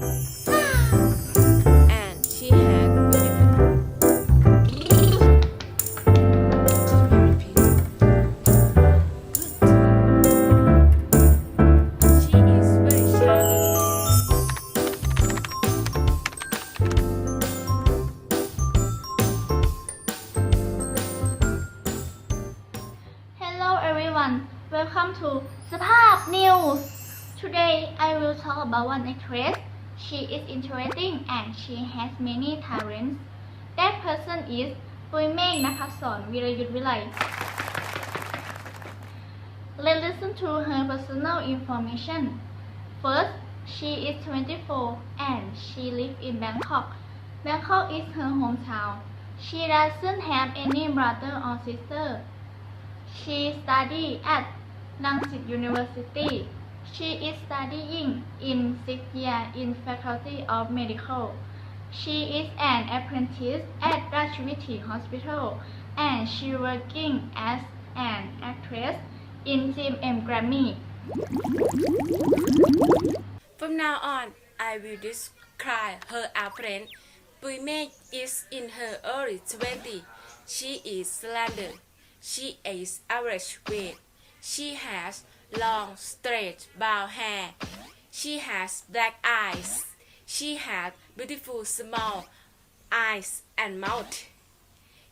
and she Hello everyone, welcome to Sapap News. Today I will talk about one actress she is interesting and she has many talents. That person is Pui Meng Napason Virayudvilai. Let's listen to her personal information. First, she is 24 and she lives in Bangkok. Bangkok is her hometown. She doesn't have any brother or sister. She studied at Langsit University. She is studying in sixth year in Faculty of Medical. She is an apprentice at Rajaviti Hospital and she working as an actress in GMM Grammy. From now on, I will describe her appearance. Pui Mek is in her early 20s. She is slender. She is average weight. She has long, straight brown hair. She has black eyes. She has beautiful small eyes and mouth.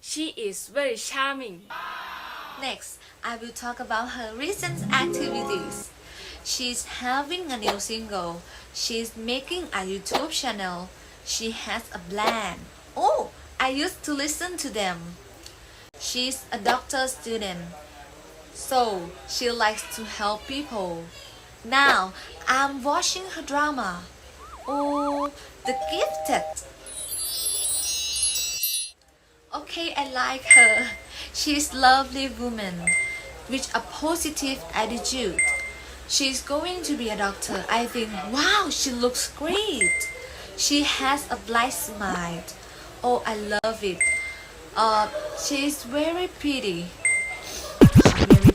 She is very charming. Next, I will talk about her recent activities. She's having a new single. She's making a YouTube channel. She has a plan. Oh, I used to listen to them. She's a doctor student. So, she likes to help people. Now, I'm watching her drama. Oh, The Gifted. Okay, I like her. She's lovely woman with a positive attitude. She's going to be a doctor. I think, wow, she looks great. She has a bright smile. Oh, I love it. Uh, she's very pretty. Very